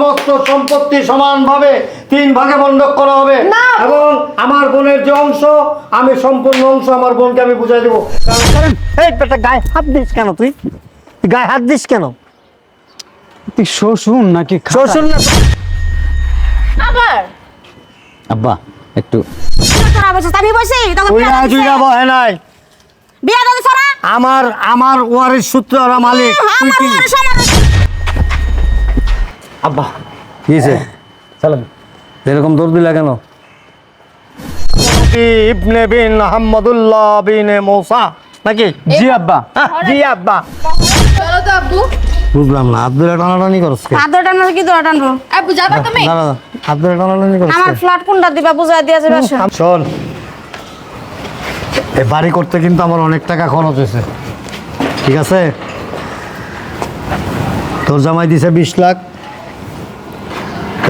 সমস্ত সম্পত্তি সমানভাবে তিন ভাগে বন্ধক করা হবে। এবং আমার বোনের যে অংশ আমি সম্পূর্ণ অংশ আমার বোনকে আমি বুঝাই দেবো। এই বেটা গায়ে হাত দিস কেন তুই? তুই গায়ে হাত দিস কেন? তুই শ্বশুর নাকি শ্বশুর না আবার আব্বা একটু। আমার আমার ওয়ারিস সূত্র ওরা মালিক আব্বা। কিছে চলেন এরকম দৌড় দিলা কেন? ইবনে বিন আহমদুল্লাহ বিন মৌসা। নাকি? জি আব্বা। জি আব্বা। চলো তো আব্বু। বুঝলাম না টানাটানি করছ কে? হাত ধরে টানবো কি ধরে টানবো? আব্বু যাবা তুমি? দাঁড়া, আব্দুল্লাহ টানাটানি করছ আমার ফ্ল্যাট কোনটা দিবা? বুঝাই দিয়েছে আম- শোন এই বাড়ি করতে কিন্তু আমার অনেক টাকা খরচ হয়েছে। ঠিক আছে? তোর জামাই দিছে বিশ লাখ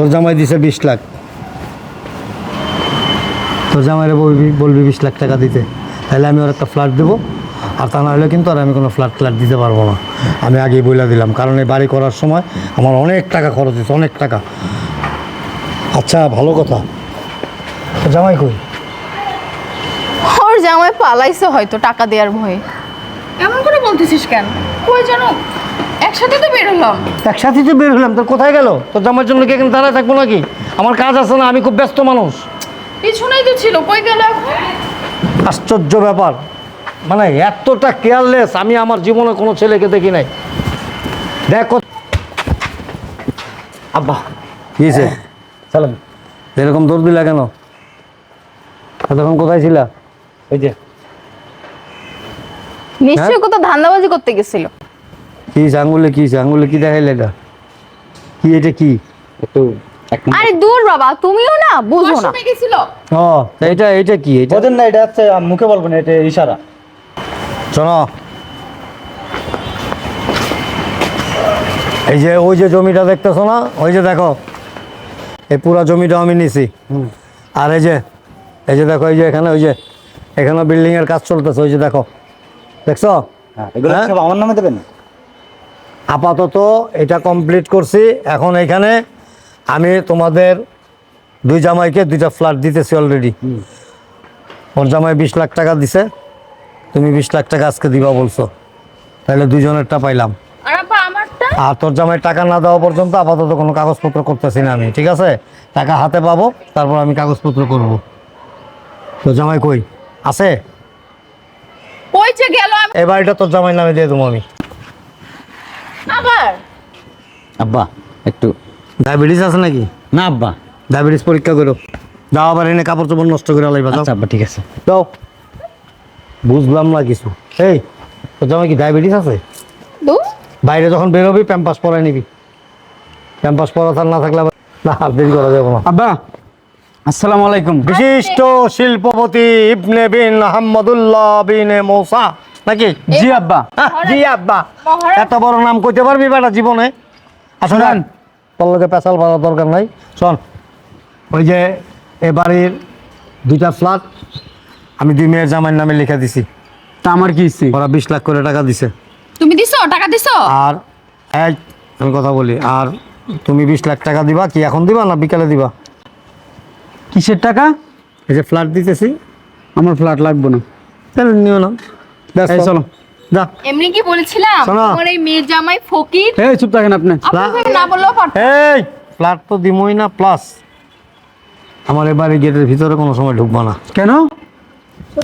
তোর জামাই দিছে বিশ লাখ। তোর জামাইরে বলবি বলবি বিশ লাখ টাকা দিতে। তাহলে আমি ওর একটা ফ্ল্যাট দেবো। আর তা না হলে কিন্তু আর আমি কোনো ফ্ল্যাট ফ্ল্যাট দিতে পারব না। আমি আগেই বলে দিলাম কারণ এই বাড়ি করার সময় আমার অনেক টাকা খরচ হয়েছে অনেক টাকা। আচ্ছা ভালো কথা। তোর জামাই কই? ওর জামাই পালাইছে হয়তো টাকা দেওয়ার ভয়ে। এমন করে বলতেছিস কেন? কই জানো? একসাথে তো বের হলাম। একসাথে তো বের হলাম তোর কোথায় গেল? তোর জামার জন্য কি এখানে দাঁড়ায় থাকব নাকি? আমার কাজ আছে না আমি খুব ব্যস্ত মানুষ। পিছনেই তো ছিল কই গেল আশ্চর্য ব্যাপার। মানে এতটা কেয়ারলেস আমি আমার জীবনে কোনো ছেলেকে দেখি নাই। দেখো। আব্বা কিছে চলেন এরকম দৌড় দিলা কেন? তখন কোথায় ছিলা? ওই যে। নিশ্চয়ই কোথাও ধান্দাবাজি করতে গেছিল। কি আঙ্গুলে কি আঙ্গুলে কি দেখাইলে এটা কি এটা কি? একটু আরে দূর বাবা তুমিও না বুঝো না। গেছিল। ও এটা এটা কি? এটা বোঝেন না এটা হচ্ছে মুখে বলবেন এটা ইশারা। শোনো। এই যে ওই যে জমিটা দেখতেছো না? ওই যে দেখো এই পুরো জমিটা আমি নিছি। আর এই যে এই যে দেখো এই যে এখানে ওই যে এখানে বিল্ডিং এর কাজ চলতেছে ওই যে দেখো। দেখছ? হ্যাঁ এগুলো হ্যাঁ? আমার নামে দেবেন? আপাতত এটা কমপ্লিট করছি। এখন এখানে আমি তোমাদের দুই জামাইকে দুইটা ফ্ল্যাট দিতেছি অলরেডি ওর জামাই বিশ লাখ টাকা দিছে। তুমি বিশ লাখ টাকা আজকে দিবা বলছো। তাহলে দুইজনেরটা পাইলাম। আর আপা আমারটা? আর তোর জামাই টাকা না দেওয়া পর্যন্ত আপাতত কোনো কাগজপত্র করতেছি না আমি ঠিক আছে? টাকা হাতে পাবো তারপর আমি কাগজপত্র করব। তোর জামাই কই? আছে? এই বাড়িটা তোর জামাই নামে দিয়ে দেবো আমি। আবার? আব্বা একটু। ডায়াবেটিস আছে নাকি? না আব্বা। ডায়াবেটিস পরীক্ষা করো। যাও আবার এনে কাপড় চোপড় নষ্ট করে আচ্ছা আব্বা ঠিক আছে। যাও। বুঝলাম না কিছু। এই তোর জামাই কি ডায়াবেটিস আছে? বাইরে যখন বেরোবি প্যাম্পাস পরাই নিবি। প্যাম্পাস পরা না থাকলে আবার না আর দেরি করা যাবে না। আব্বা আসসালামু আলাইকুম। বিশিষ্ট শিল্পপতি ইবনে বিন আহমদুল্লাহ বিন মৌসা। নাকি? জি আব্বা। জি আব্বা। এত বড় নাম কইতে পারবি বেটা জীবনে? আসলে তোর লোকে পেশাল বাড়ার দরকার নাই। শোন ওই যে এ বাড়ির দুইটা ফ্ল্যাট আমি দুই মেয়ের জামাইয়ের নামে লিখে দিছি। তা আমার কি ইচ্ছে? ওরা বিশ লাখ করে টাকা দিছে। তুমি দিছো? টাকা দিছো? আর এই আমি কথা বলি আর তুমি বিশ লাখ টাকা দিবা কি এখন দিবা না বিকালে দিবা? কিসের টাকা? এই যে ফ্ল্যাট দিতেছি আমার ফ্ল্যাট লাগবে না। তাহলে নিও না। এই চলো। যা। এমনি কি বলেছিলাম? তোমার এই মেয়ের জামাই ফকির। এই চুপ থাকেন আপনি। আপনাকে না বললেও পারত। এই ফ্ল্যাট তো দিমই না প্লাস আমার এবারে গেটের ভিতরে কোনো সময় ঢুকবো না। কেন?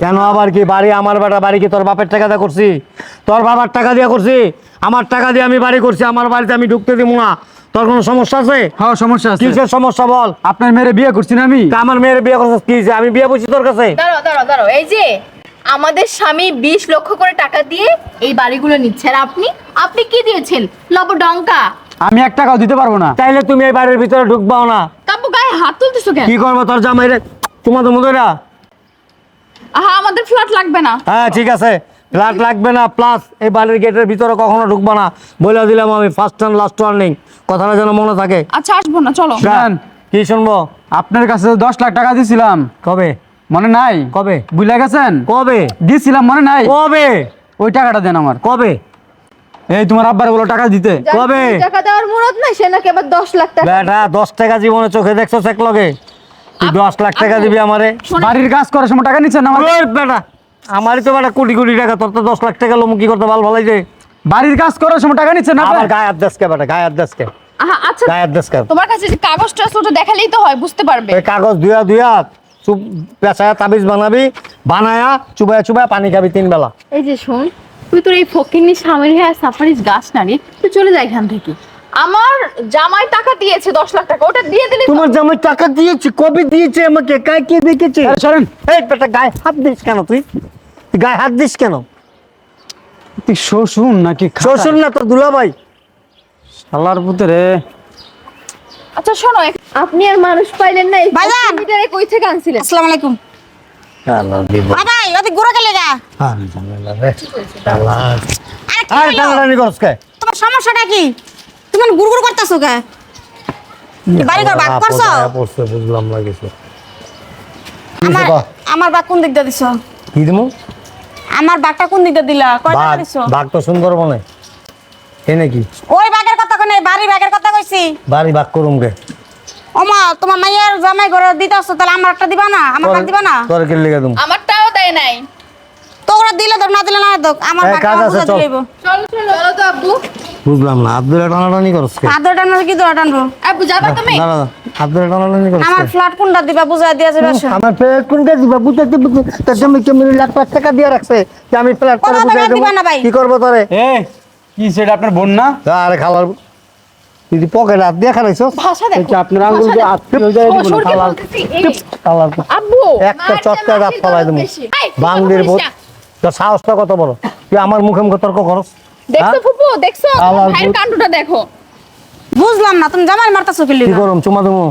কেন আবার কি বাড়ি আমার বেটা বাড়ি কি তোর বাপের টাকা দিয়ে করছি? তোর বাবার টাকা দিয়ে করছি? আমার টাকা দিয়ে আমি বাড়ি করছি আমার বাড়িতে আমি ঢুকতে দিব না। তোর কোনো সমস্যা আছে? হ্যাঁ সমস্যা আছে। কিসের সমস্যা বল? আপনার মেয়েরে বিয়ে করছি না আমি? তা আমার মেয়ের বিয়ে করছিস কি? আমি বিয়ে বলছি তোর কাছে। দাঁড়াও দাঁড়াও দাঁড়াও। এই যে আমাদের স্বামী বিশ লক্ষ করে টাকা দিয়ে এই বাড়িগুলো নিচ্ছে আর আপনি? আপনি কি দিয়েছেন? লবডঙ্কা। আমি এক টাকাও দিতে পারব না। তাইলে তুমি এই বাড়ির ভিতরে ঢুকবাও না। কাপু গায়ে হাত তুলতেছো কেন? কি করব তোর জামাই রে তোমাদের মধ্যে আহা আমাদের ফ্ল্যাট লাগবে না। হ্যাঁ ঠিক আছে। ফ্ল্যাট লাগবে না প্লাস এই বাড়ির গেটের ভিতরে কখনো ঢুকবো না। বলে দিলাম আমি ফার্স্ট অ্যান্ড লাস্ট ওয়ার্নিং কথাটা যেন মনে থাকে। আচ্ছা আসব না চলো। কি শুনব? আপনার কাছে দশ লাখ টাকা দিছিলাম। কবে? মনে নাই? কবে? বুঝলে গেছেন? কবে? দিছিলাম মনে নাই? কবে? ওই টাকাটা দেন আমার। কবে? এই তোমার আব্বার বলো টাকা দিতে। কবে? টাকা দেওয়ার মুরত নাই সে নাকি আবার দশ লাখ টাকা বেটা দশ টাকা জীবনে চোখে দেখছ এক লগে? তুই দশ লাখ টাকা দিবি আমারে? বাড়ির কাজ করার সময় টাকা নিচ্ছে না আমার? ওই বেটা আমারই তো বেটা কোটি কোটি টাকা তোর তো দশ লাখ টাকা লোক কি করতে ভালো ভালো যে বাড়ির কাজ করার সময় টাকা নিচ্ছে না আবার গায়ে দেশকে বেটা গায়ে দেশকে আচ্ছা গায়ে দেশকে তোমার কাছে যে কাগজটা আছে ওটা দেখালেই তো হয় বুঝতে পারবে। কাগজ দুয়া দুয়া চুপ পেঁচায়া তাবিজ বানাবি বানায়া চুবায়া চুবায়া পানি খাবি তিন বেলা। এই যে শোন তুই তোর এই ফকিরনি স্বামীর হ্যাঁ সাফারিস গাছ না তুই চলে যা এখান থেকে। আমার জামাই টাকা দিয়েছে দশ লাখ টাকা ওটা দিয়ে দিলে তোমার জামাই টাকা দিয়েছি কবে দিয়েছে আমাকে? কায় কে দেখেছে? আরে সরেন। এই বেটা গায়ে হাত দিস কেন তুই? গায়ে হাত দিস কেন? তুই শ্বশুর নাকি? শ্বশুর না তো দুলাভাই। শালার পুতরে আচ্ছা শোনো আপনি আর মানুষ পাইলেন না এই ভাইজান! মিটারে কই থেকে আনছিলেন? আসসালামু আলাইকুম। বাবা ওদিক ঘুরে গেলে গা। আরে কি আরে হলো? টানাটানি করছ কে? তোমার সমস্যাটা কি? তুমি গুড় গুড় করতেছো কে? বাড়ি ঘর ভাগ করছ? বুঝলাম না কিছু। আমার বাগ কোন দিক দিয়ে দিছো? কি দিমু? আমার বাগটা কোন দিক দিলা? বাঘ দিছো? বাঘ তো সুন্দর বনে এ নাকি? ওই বাগের কথা বাড়ি বাগের কথা কইছি। বাড়ি বাঘ করুম গে ওমা তোমার মাইয়ের জামাই ঘরে দিতেছো তাহলে আমার একটা দিবা না? আমার বাগ দিবা না? তোর কি লেগে দুম। আমারটাও দেয় নাই। তো ওরা দিলে তো না দিলে না তো আমার কাজ আছে, বুঝা চল। চলো চলো। চলো তো আব্বু। বুঝলাম না আব্দুল টানাটানি করছ কে? আদর টানবো কি দোয়া টানবো? আব্বু যাবা তুমি? না না আব্দুল টানাটানি করছ আমার ফ্ল্যাট কোনটা দিবা বুঝা দিয়েছে বাসা আমার ফ্ল্যাট কোনটা দিবা বুঝাতে তোর জমি কেমন লাখ লাখ টাকা দিয়া রাখছে? যে আমি ফ্ল্যাট করে বুঝাই দিবা। না ভাই। কি করব তোরে? এ কি সেটা আপনার বোন না? আরে খালার তুই পকেট হাত দিয়ে খারাইছ ভাষা দেখো আপনার আঙ্গুল দিয়ে যায় দিব না, আব্বু একটা চটকা দাঁত ফলাই দেবো। বোধ সাহসটা কত বড়? তুই আমার মুখে মুখে তর্ক করস দেখছ হ্যাঁ? ফুপু দেখছ? ভাইয়ের কাণ্ডটা দেখো। বুঝলাম না তুমি জামাই মারতাছো কি কি লিগা? চুমা দেবো?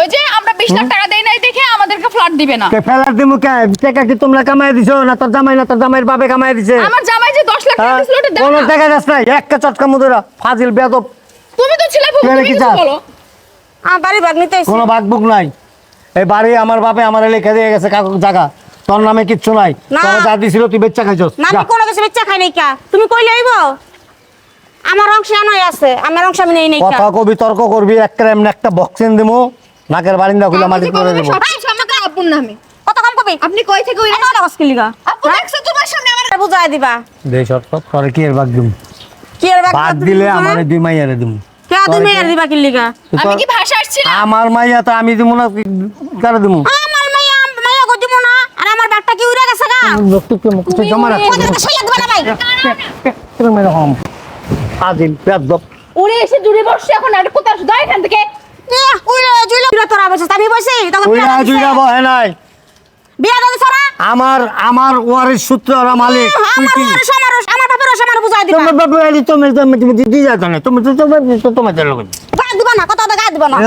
ওই যে আমরা বিশ লাখ টাকা দেই নাই দেখে আমাদেরকে ফ্ল্যাট দিবে না। কে ফেলার দিমু কে? টাকা কি তোমরা কামাই দিছো না তোর জামাই না তোর জামাইয়ের বাপে কামাই দিছে? আমার জামাই যে দশ লাখ টাকা হ্যাঁ? দিছিল ওটা দাও কোনো টাকা যাস নাই একটা চটকা মুদরা। ফাজিল বেদব তুমি তো ছিলে ফুপু তুমি কি কিছু বলো। আমার বাড়ি ভাগ নিতে কোনো বাকবুক নাই। এই বাড়ি আমার বাপে আমার লিখে দিয়ে গেছে জায়গা তোর নামে কিচ্ছু নাই। তোর যা দিছিল তুই বেচ্চা খাইছস। না আমি কোনো কিছু বেচা খাই নাই কা। তুমি কইলে আইব? আমার অংশ আনাই আছে। আমার অংশ আমি নেই নাই কা। কথা কবি তর্ক করবি একটা এমনি একটা বক্সিং দিমু। নাকের বারিন্দা খুলে মাটি করে দেবো। নামে। কত কম কবি? আপনি কই থেকে ওই এত কথা লিগা। আপু দেখছ তোমার সামনে আমার বুঝাই দিবা। দে শর্ত তোরে কি এর বাগ দিমু কি এর বাগ বাদ দিলে আমার দুই মাইয়ারে দিমু। তুমি আর দিবা কি লিগা? আমি কি ভাষা আসছি আমার মাইয়া তো আমি দিমু না কারে দিমু? আমার মাইয়া মাইয়া গো দিমু না? আর আমার কি উড়ে গেছে গা? মুখ জমা রাখ সইয়া দিবা না ভাই। তুমি মেরে হম? উড়ে এসে জুড়ে এখন আর এখান থেকে। ওয়ারিস সূত্র মালিক তুই আমার কি? আমার বুঝাই দিবা তোমার বাবা আলি তুমি তুমি তুমি দিদি যাও না তুমি তো তোমার তো তোমার চলে গেছে দিবা না কথা গায়ে দিবা না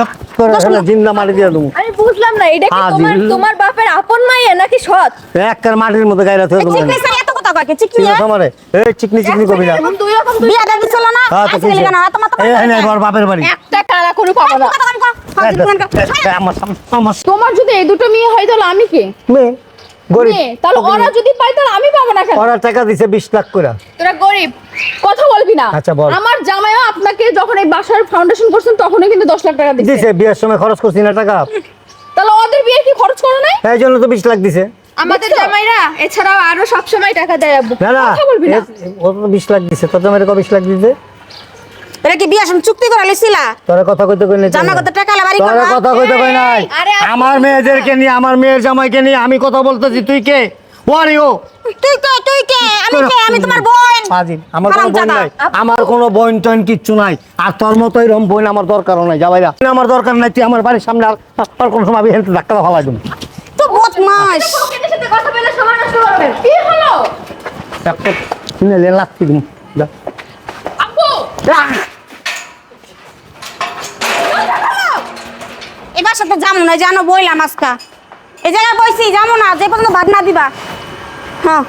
জিন্দা মারি দিয়ে দেবো আমি বুঝলাম না এটা কি তোমার তোমার বাপের আপন মাইয়া নাকি সৎ একটার মাটির মধ্যে গায়ে রাখতে দেবো এত কথা কয় চিকনি চিকনি এই চিকনি চিকনি কবি না দুই রকম বিয়া দাদি ছিল না হ্যাঁ আজকে কিসে? না তোমার তো এই হ্যাঁ ঘর বাপের বাড়ি একটা কানা করে পাবো না কথা কম কর এই দেখ, এই, এই, আমার আমার তোমার যদি এই দুটো মেয়ে হয় তাহলে আমি কে মেয়ে গরিব। তাহলে ওরা যদি পায় তাহলে আমি পাবো না কেন? ওরা টাকা দিছে বিশ লাখ করে। তোরা গরিব কথা বলবি না। আচ্ছা, বল। আমার জামাইও আপনাকে যখন এই বাসার ফাউন্ডেশন করছেন তখনই কিন্তু দশ লাখ টাকা দিচ্ছে দিছে বিয়ের সময় খরচ করছি না টাকা। তাহলে ওদের বিয়ে কি খরচ করো নাই? এই জন্য তো বিশ লাখ দিছে। আমাদের জামাইরা এছাড়াও আরও সব সময় টাকা দেয় আব্বু। কথা বলবি না। ও তো বিশ লাখ দিছে তোর জামাইরে কত বিশ লাখ দিছে এটা কি বিয়া সঙ্গে চুক্তি করে লিছিলা তোরা কথা কইতে কই নাই জামা কত টাকা লা বাড়ি তোরা কথা কইতে কই নাই? আমার মেয়েদেরকে নিয়ে আমার মেয়ের জামাইকে নিয়ে আমি কথা বলতেছি। তুই কে? ওয়ারি ও। তুই কে তুই কে? আমি কে? আমি তোমার বোন। পাজি আমার কোনো বোন। নাই। আমার কোনো বোন টোন কিচ্ছু নাই। আর তোর মতো এরকম বোন আমার দরকারও নাই যাবাইরা আমার দরকার নাই তুই আমার বাড়ির সামনে আর কোনো সময় আমি হেলতে ধাক্কা ফালাই দেবো তুই বদমাস সাথে কথা বলে সময় নষ্ট করবে। কি হলো? একটা শুনে লে লাগছি তুমি যা। এবার সাথে যাব না জানো বইলাম আজকা এই জায়গায় বইছি যাব না, যে পর্যন্ত ভাত না দিবা। হ্যাঁ।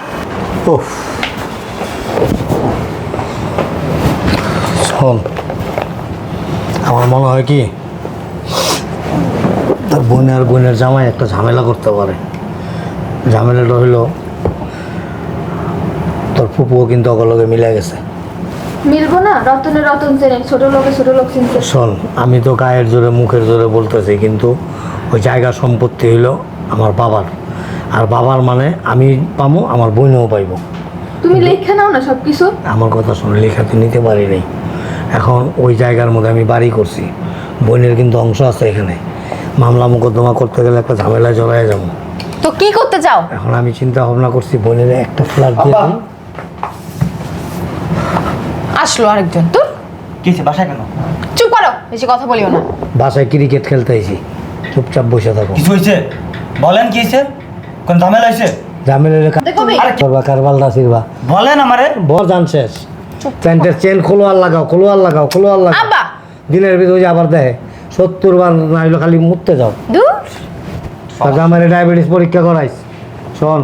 শোন আমার মনে হয় কি, তোর বোন আর বোনের জামাই একটা ঝামেলা করতে পারে। ঝামেলাটা হইল, তোর ফুপুও কিন্তু অগলগে মিলে গেছে। মিলবো না? রতনে রতন চেনে ছোট লোকে ছোট লোক চিনতে। শোন আমি তো গায়ের জোরে মুখের জোরে বলতেছি কিন্তু ওই জায়গা সম্পত্তি হইল আমার বাবার। আর বাবার মানে আমি পাবো আমার বোনও পাইবো। তুমি লেখা নাও না সব কিছু আমার কথা শুনে লেখা তো নিতে পারি নাই। এখন ওই জায়গার মধ্যে আমি বাড়ি করছি। বোনের কিন্তু অংশ আছে এখানে। মামলা মোকদ্দমা করতে গেলে একটা ঝামেলায় জড়ায় যাব। তো কি করতে চাও? এখন আমি চিন্তা ভাবনা করছি বোনের একটা ফ্ল্যাট দিয়ে দিই। আসলো আরেকজন। তোর? কিসে বাসা কেন? চুপ করো বেশি কথা বলিও না। বাসায় ক্রিকেট খেলতে আইছি। চুপচাপ বসে থাকো। কিছু হয়েছে? বলেন কি হয়েছে? কোন ঝামেলা হয়েছে? ঝামেলা দেখবি? করবা কারবাল দাসিরবা বলেন আমারে। বর জান শেষ। প্যান্টের চেন খোলো আর লাগাও খোলো আর লাগাও খোলো আর লাগাও। আব্বা। দিনের ভিতরে ওই যে আবার দেয় সত্তর বার না হইল খালি মুততে যাও। দূর। তারপরে আমার ডায়াবেটিস পরীক্ষা করাইস। শোন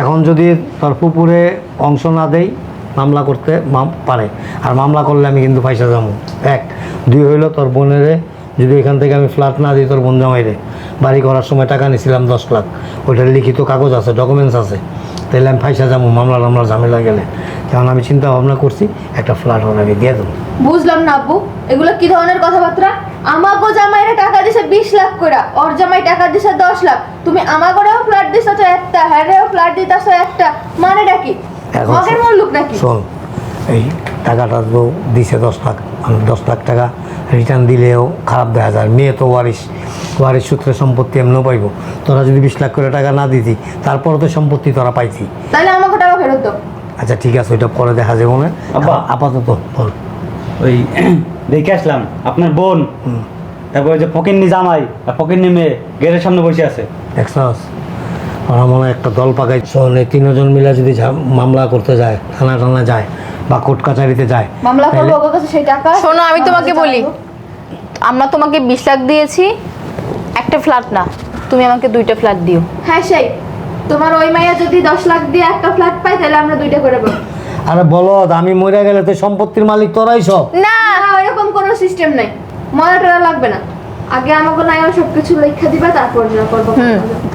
এখন যদি তোর পুকুরে অংশ না দেই মামলা করতে পারে। আর মামলা করলে আমি কিন্তু পয়সা যাব এক। দুই হইল তোর বোনেরে যদি এখান থেকে আমি ফ্ল্যাট না দিই তোর বোন জামাইরে বাড়ি করার সময় টাকা নিয়েছিলাম দশ লাখ। ওইটার লিখিত কাগজ আছে ডকুমেন্টস আছে। তাহলে আমি পয়সা যাব মামলা টামলা ঝামেলা গেলে। কারণ আমি চিন্তা ভাবনা করছি, একটা ফ্ল্যাট আমি দিয়ে দেবো। বুঝলাম না আব্বু, এগুলো কি ধরনের কথাবার্তা? আমাগো জামাইরে টাকা দিছে বিশ লাখ করে ওর জামাই টাকা দিছে দশ লাখ। তুমি আমাগোরেও ফ্ল্যাট দিছো একটা, হ্যারেও ফ্ল্যাট দিতেছো একটা। মানেটা কি? এখন শোন- এই টাকাটা তো দিছে দশ লাখ দশ লাখ টাকা। রিটার্ন দিলেও খারাপ দেখা যায়। মেয়ে তো ওয়ারিস ওয়ারিস সূত্রে সম্পত্তি এমনিও পাইব। তোরা যদি বিশ লাখ করে টাকা না দিতি তারপরে তো সম্পত্তি তোরা পাইতি। তাহলে আমাকে টাকা ফেরত আচ্ছা ঠিক আছে ওইটা পরে দেখা যাব না আপাতত বল। ওই দেখে আসলাম আপনার বোন। তারপর ওই যে ফকিন্নি জামাই আর ফকিন্নি মেয়ে গেটের সামনে বসে আছে। দেখছস? ওরা মনে হয় একটা দল পাকাই শোন এই তিনজন মিলে যদি মামলা করতে যায় থানা টানা যায় বা কোর্ট কাছারিতে যায় মামলা করব ওর কাছে সেই টাকা? শোনো আমি তোমাকে বলি। আমরা তোমাকে বিশ লাখ দিয়েছি একটা ফ্ল্যাট না। তুমি আমাকে দুইটা ফ্ল্যাট দিও। হ্যাঁ সেই। তোমার ওই মাইয়া যদি দশ লাখ দিয়ে একটা ফ্ল্যাট পাই তাহলে আমরা দুইটা করে পাবো আরে বলো আমি মরে গেলে তো সম্পত্তির মালিক তোরাই সব। না। না ওইরকম কোনো সিস্টেম নাই। মরা টরা লাগবে না। আগে আমাকে নাই সব কিছু লেখা দিবা তারপর যা করব।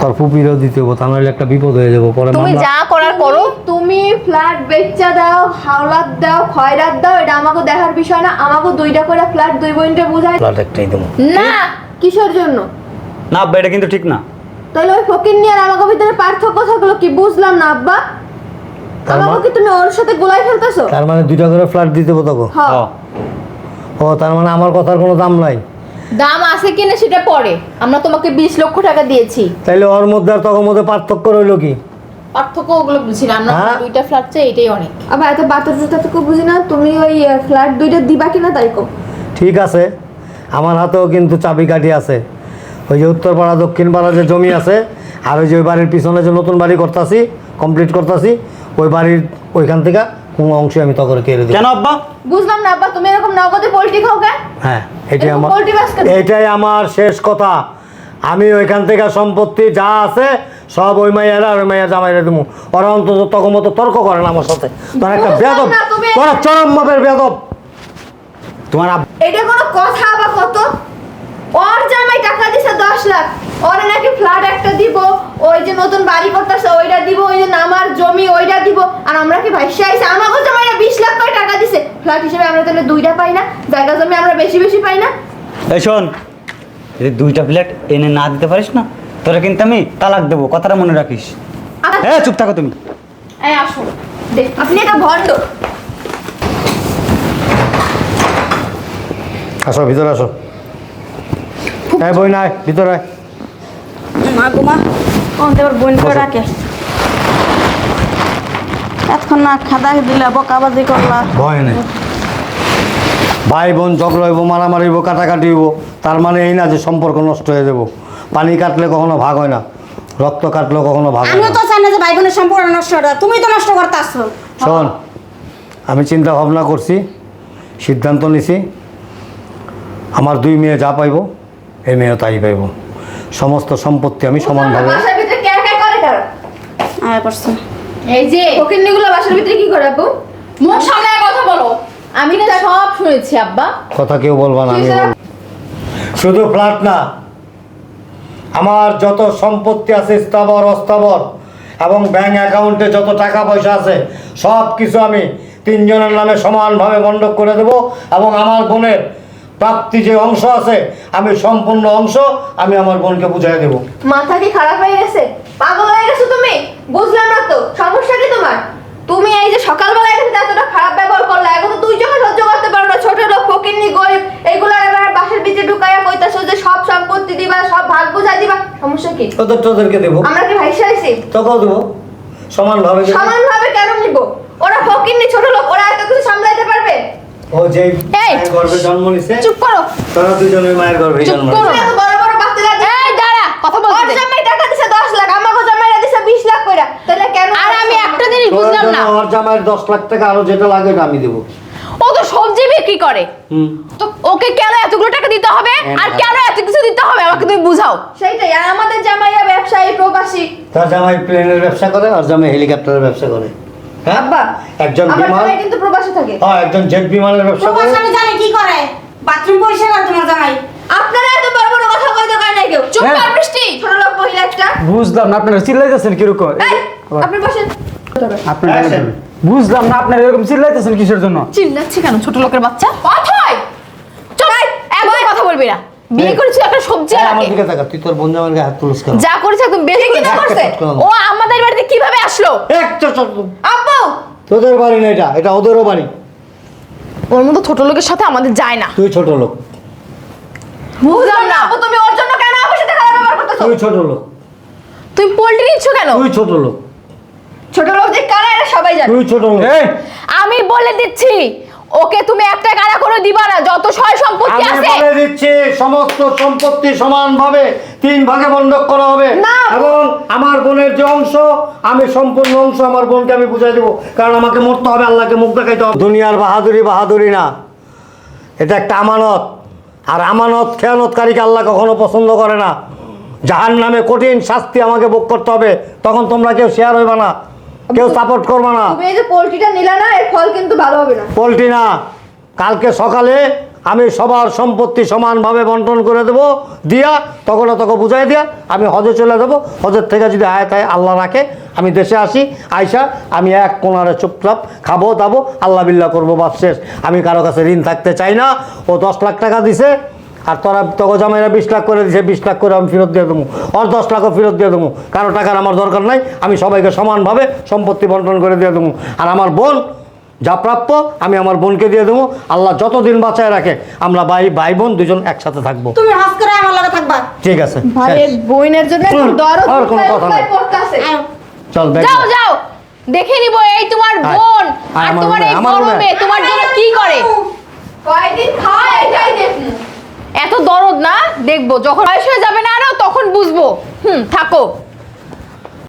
তোর পুপিরও দিতে হব তা নাহলে একটা বিপদ হয়ে যাব পরে তুমি যা করার করো। তুমি ফ্ল্যাট বেচা দাও হাওলাত দাও খয়রাত দাও এটা আমাকে দেখার বিষয় না আমাকে দুইটা করে ফ্ল্যাট দুই বইনটা বুঝাই ফ্ল্যাট একটাই দেবো। না। কিসের জন্য? না আব্বা এটা কিন্তু ঠিক না। তাহলে ওই ফকির নিয়ে আর আমাকে ভিতরে পার্থক্য থাকল কি? বুঝলাম না আব্বা। আমাকে কি তুমি ওর সাথে গোলাই ফেলতেছো? তার মানে দুইটা করে ফ্ল্যাট দিতে হব তোকে? হ্যাঁ ও তার মানে আমার কথার কোনো দাম নাই? দাম আছে কিনা সেটা পরে। আমরা তোমাকে বিশ লক্ষ টাকা দিয়েছি। তাইলে ওর মধ্যে আর তখন মধ্যে পার্থক্য রইল কি? পার্থক্য ওগুলো বুঝি না। আমরা হ্যাঁ? দুইটা ফ্ল্যাট চাই এটাই অনেক। আবার এত বাতর জুতাটুকু বুঝি না তুমি ওই ফ্ল্যাট দুইটা দিবা কিনা তাই কো ঠিক আছে। আমার হাতেও কিন্তু চাবি কাঠি আছে। ওই যে উত্তরপাড়া দক্ষিণ পাড়া যে জমি আছে আর ওই যে ওই বাড়ির পিছনে যে নতুন বাড়ি করতেছি কমপ্লিট করতেছি ওই বাড়ির ওইখান থেকে কোনো অংশে আমি তখন কেড়ে দিই? কেন আব্বা? বুঝলাম না আব্বা তুমি এরকম নগদে পোল্ট্রি খাও কেন? হ্যাঁ এটাই আমার? এটাই আমার শেষ কথা। আমি ওইখান থেকে সম্পত্তি যা আছে সব ওই মাইয়ারা ওই মাইয়া জামাইরা দেবো ওরা অন্তত তখন মতো তর্ক করে না আমার সাথে। তোর একটা বেদব তোরা চরম মাপের বেদব তোমার এটা কোনো কথা বা কত? ওর জামাই টাকা দিছে দশ লাখ। ওরে নাকি ফ্ল্যাট একটা দিব ওই যে নতুন বাড়ি করতেছে ওইটা দিব ওই যে নামার জমি ওইটা দিব আর আমরা কি ভাইসা আইছে আমাকে জামাইরা বিশ লাখ করে টাকা দিছে ফ্ল্যাট হিসেবে আমরা তাহলে দুইটা পাই না? জায়গা জমি আমরা বেশি বেশি পাই না? এই শোন যদি দুইটা প্লেট এনে না দিতে পারিস না তোরা কিন্তু আমি তালাক দেবো কথাটা মনে রাখিস। হ্যাঁ চুপ থাকো তুমি। এই আসো দেখ আপনি একটা ভণ্ড আসো ভিতরে আসো। হ্যাঁ বই নাই ভিতরে আয়। মা গো মা। কোন দেবার বোন করে রাখে। এতক্ষণ না খাদা দিলা বকাবাজি করলা। ভয় নেই। ভাই বোন ঝগড়া হইব মারামারি হইব কাটাকাটি হইব তার মানে এই না যে সম্পর্ক নষ্ট হয়ে যাব। পানি কাটলে কখনো ভাগ হয় না রক্ত কাটলে কখনো ভাগ হয় আমিও না। তো চাই না যে ভাই বোনের সম্পর্ক নষ্ট হবে তুমি তো নষ্ট করতেছো। শোন আমি চিন্তা ভাবনা করছি সিদ্ধান্ত নিছি আমার দুই মেয়ে যা পাইব এই মেয়েও তাই পাইব। সমস্ত সম্পত্তি আমি সমানভাবে বাসার ভিতরে কে কে করে কার আয় করছে এই যে বাসার ভিতরে কি করে আপু? মুখ সামনে কথা বলো। আমি না সব শুনেছি আব্বা। কথা কেউ বলবা না আমি বলব। শুধু ফ্ল্যাট না আমার যত সম্পত্তি আছে স্থাবর অস্থাবর এবং ব্যাংক অ্যাকাউন্টে যত টাকা পয়সা আছে সব কিছু আমি তিনজনের নামে সমানভাবে বন্ধক করে দেব এবং আমার বোনের প্রাপ্তি যে অংশ আছে আমি সম্পূর্ণ অংশ আমি আমার বোনকে বুঝাই দেবো। মাথা কি খারাপ হয়ে গেছে? পাগল হয়ে গেছো তুমি? বুঝলাম না তো। সমস্যা কি তোমার? তুমি এই যে সকালবেলা এসে এতটা খারাপ ব্যবহার করলে এখন তো তুই যখন সহ্য করতে পারো না ছোট লোক ফকিরনি গরিব এগুলো এবার বাসের ভিতরে ঢুকাইয়া কইতাছো যে সব সম্পত্তি দিবা সব ভাগ বুঝাই দিবা। সমস্যা কি? তোদের তোদেরকে দেবো। আমরা কি ভাইসা আইছি তোকেও দেবো। সমানভাবে। সমানভাবে কেন নিব? ওরা ফকিরনি ছোট লোক ওরা এত কিছু সামলাইতে পারবে? ও যেই গর্ভে জন্ম নিছে চুপ করো। তারা দুজনের মায়ের গর্ভে চুপ জন্ম করো। নিছে এত বড় বড় বাচ্চা লাগে এই দাঁড়া কথা ওর বলতে দে। জামাই টাকা দিছে 10 লাখ আমাকে জামাইরা দিছে 20 লাখ কইরা তাহলে কেন আর আমি একটা জিনিস বুঝলাম না। আমার জামাইয়ের দশ লাখ টাকা আরও যেটা লাগে ওটা আমি দেবো। ও তো সবজি বিক্রি করে। তো ওকে কেন এতগুলো টাকা দিতে হবে? হ্যাঁ, আর হ্যাঁ। কেন এত কিছু দিতে হবে? আমাকে তুমি বুঝাও। সেইটাই আর আমাদের জামাইয়া ব্যবসায়ী প্রবাসী। তার জামাই প্লেনের ব্যবসা করে আর জামাই হেলিকপ্টারের ব্যবসা করে। হ্যাঁ আব্বা একজন বিমান কিন্তু প্রবাসী থাকে। হ্যাঁ একজন জেট বিমানের ব্যবসা করে। প্রবাস আমি জানি কি করে। বাথরুম পরিষ্কার করে তোমার জামাই। আপনারা এত বড় বড় কথা কইতে কয় নাই কেউ? চুপ হ্যাঁ। কর বৃষ্টি ছোট লোক মহিলা একটা। বুঝলাম না আপনারা চিল্লাইতেছেন কীরকম? এই, আপনি বসেন। বুঝলাম না আপনারা এরকম চিল্লাইতেছেন কিসের জন্য? চিল্লাচ্ছি কেন? ছোট লোকের বাচ্চা? অথয়! চুপ! একদম কথা বলবি না। বিয়ে করেছি একটা সবজি আমার দিকে তাকা তুই তোর বোন জামাইয়ের হাত তুলিস কেন? যা করেছে একদম বেশি কি না করছে? ও আমাদের বাড়িতে কীভাবে আসলো? এক তো আব্বু! তোদের বাড়ি না এটা এটা ওদেরও বাড়ি। ওর মতো ছোট লোকের সাথে আমাদের যায় না। তুই ছোট লোক। বুঝলাম না। তুমি ওর জন্য কেন আমার সাথে খারাপ ব্যবহার করতেছো? তুই ছোট লোক। তুমি পোল্ট্রি নিচ্ছ কেন? তুই ছোট লোক। ছোট লোক কারা এটা সবাই জানে। তুই ছোট লোক। এই। আমি বলে দিচ্ছি ওকে তুমি একটা গাড়া করে দিবা না যত সয় সম্পত্তি আমি আছে বলে দিচ্ছি সমস্ত সম্পত্তি সমানভাবে তিন ভাগে বন্ধক করা হবে। না। এবং আমার বোনের যে অংশ আমি সম্পূর্ণ অংশ আমার বোনকে আমি বুঝাই দেবো। কারণ আমাকে মরতে হবে আল্লাহকে মুখ দেখাইতে হবে। দুনিয়ার বাহাদুরি বাহাদুরি না। এটা একটা আমানত। আর আমানত খেয়ানতকারীকে আল্লাহ কখনো পছন্দ করে না। জাহান নামে কঠিন শাস্তি আমাকে ভোগ করতে হবে তখন তোমরা কেউ শেয়ার হইবা না। কেউ সাপোর্ট করবে না। তুমি এই যে পোল্ট্রিটা নিলা না এর ফল কিন্তু ভালো হবে না। পোলট্রি না। কালকে সকালে আমি সবার সম্পত্তি সমানভাবে বন্টন করে দেবো দিয়া তখন তোকে বুঝাই দিয়া আমি হজে চলে যাব। হজের থেকে যদি আয় তাই আল্লাহ রাখে আমি দেশে আসি। আইসা আমি এক কোনারে চুপচাপ খাব দাবো আল্লাহ বিল্লাহ করব বাস শেষ। আমি কারও কাছে ঋণ থাকতে চাই না। ও দশ লাখ টাকা দিছে আর তোরা তোকে জামাইরা বিশ লাখ করে দিছে বিশ লাখ করে আমি ফেরত দিয়ে দেবো। ওর দশ লাখও ফেরত দিয়ে দেবো। কারও টাকার আমার দরকার নাই আমি সবাইকে সমানভাবে সম্পত্তি বন্টন করে দিয়ে দেবো। আর আমার বোন যা প্রাপ্য আমি আমার বোনকে দিয়ে দেবো। আল্লাহ যতদিন বাঁচায় রাখে আমরা ভাই ভাই বোন দুজন একসাথে থাকব। তুমি হজ করে আমার লগে থাকবা। ঠিক আছে ভাইয়ের শেষ। জন্য দরদ আর কোনো কথা নাই। চল ব্যাগ যাও যাও দেখে নিব এই তোমার বোন। আর তোমার এই গরমে তোমার জন্য কি করে? কয়দিন খায় এটাই দেখুন এত দরদ না? দেখব। যখন বয়স হয়ে যাবে না তখন বুঝব। হুম থাকো।